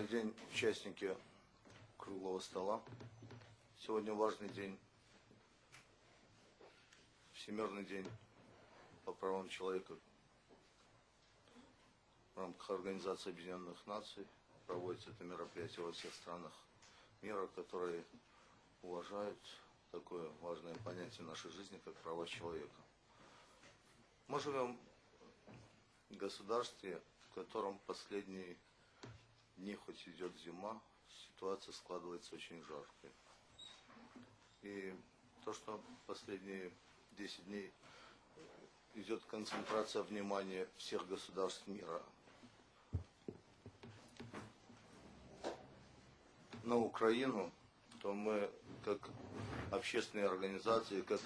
Добрый день, участники круглого стола. Сегодня важный день, Всемирный день по правам человека в рамках Организации Объединенных Наций. Проводится это мероприятие во всех странах мира, которые уважают такое важное понятие нашей жизни, как права человека. Мы живем в государстве, в котором последние дни, хоть идет зима, ситуация складывается очень жаркой. И то, что последние 10 дней идет концентрация внимания всех государств мира на Украину, то мы как общественные организации, как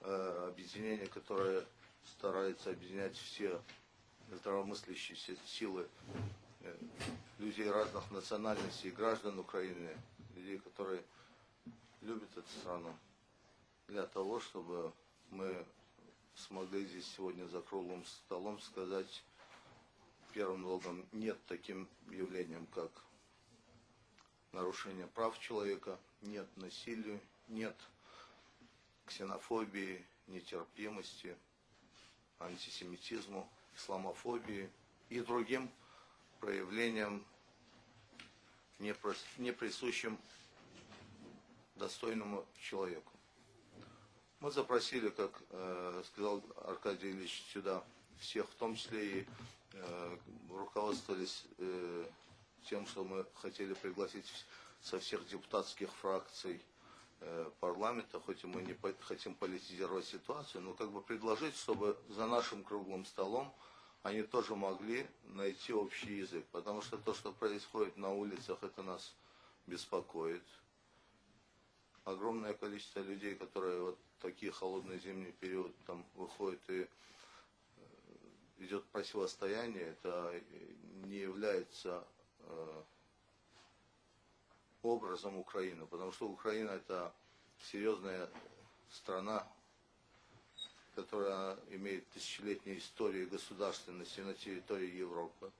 э, объединение, которое старается объединять все здравомыслящие силы э, людей разных национальностей, граждан Украины, людей, которые любят эту страну, для того, чтобы мы смогли здесь сегодня за круглым столом сказать первым долгом нет таким явлениям, как нарушение прав человека, нет насилию, нет ксенофобии, нетерпимости, антисемитизму, исламофобии и другим проявлениям, не присущим достойному человеку. Мы запросили, как э, сказал Аркадий Ильич, сюда всех, в том числе и э, руководствовались э, тем, что мы хотели пригласить со всех депутатских фракций э, парламента, хоть и мы не хотим политизировать ситуацию, но как бы предложить, чтобы за нашим круглым столом они тоже могли найти общий язык. Потому что то, что происходит на улицах, это нас беспокоит. Огромное количество людей, которые вот такие холодные зимние периоды там выходят и э, идет противостояние, это не является э, образом Украины, потому что Украина это серьезная страна, которая имеет тысячелетнюю историю государственности на территории Европы.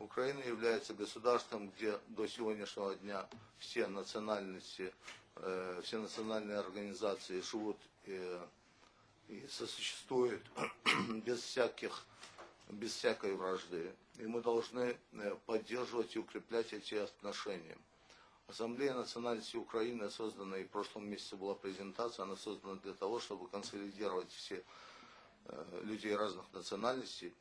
Украина является государством, где до сегодняшнего дня все национальности, э, все национальные организации живут э, и сосуществуют без всяких, без всякой вражды. И мы должны э, поддерживать и укреплять эти отношения. Ассамблея национальности Украины создана, и в прошлом месяце была презентация, она создана для того, чтобы консолидировать все э, людей разных национальностей,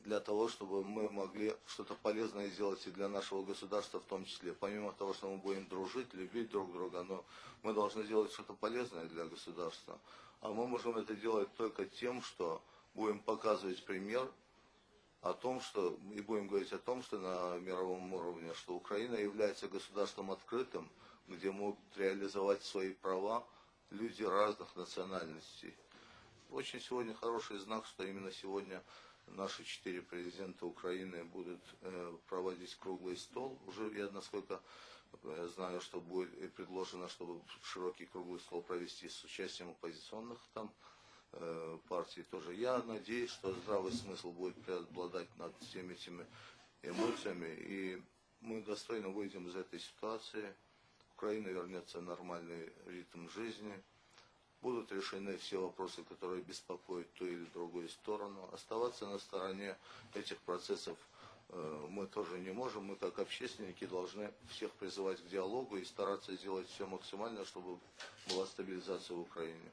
для того, чтобы мы могли что-то полезное сделать и для нашего государства в том числе. Помимо того, что мы будем дружить, любить друг друга, но мы должны делать что-то полезное для государства. А мы можем это делать только тем, что будем показывать пример о том, что и будем говорить о том, что на мировом уровне, что Украина является государством открытым, где могут реализовать свои права люди разных национальностей. Очень сегодня хороший знак, что именно сегодня наши четыре президента Украины будут э, проводить круглый стол. Уже я, насколько я знаю, что будет предложено, чтобы широкий круглый стол провести с участием оппозиционных там Э, партии тоже. Я надеюсь, что здравый смысл будет преобладать над всеми этими эмоциями, и мы достойно выйдем из этой ситуации. Украина вернется в нормальный ритм жизни. Будут решены все вопросы, которые беспокоят ту или другую сторону. Оставаться на стороне этих процессов э, мы тоже не можем. Мы как общественники должны всех призывать к диалогу и стараться сделать все максимально, чтобы была стабилизация в Украине.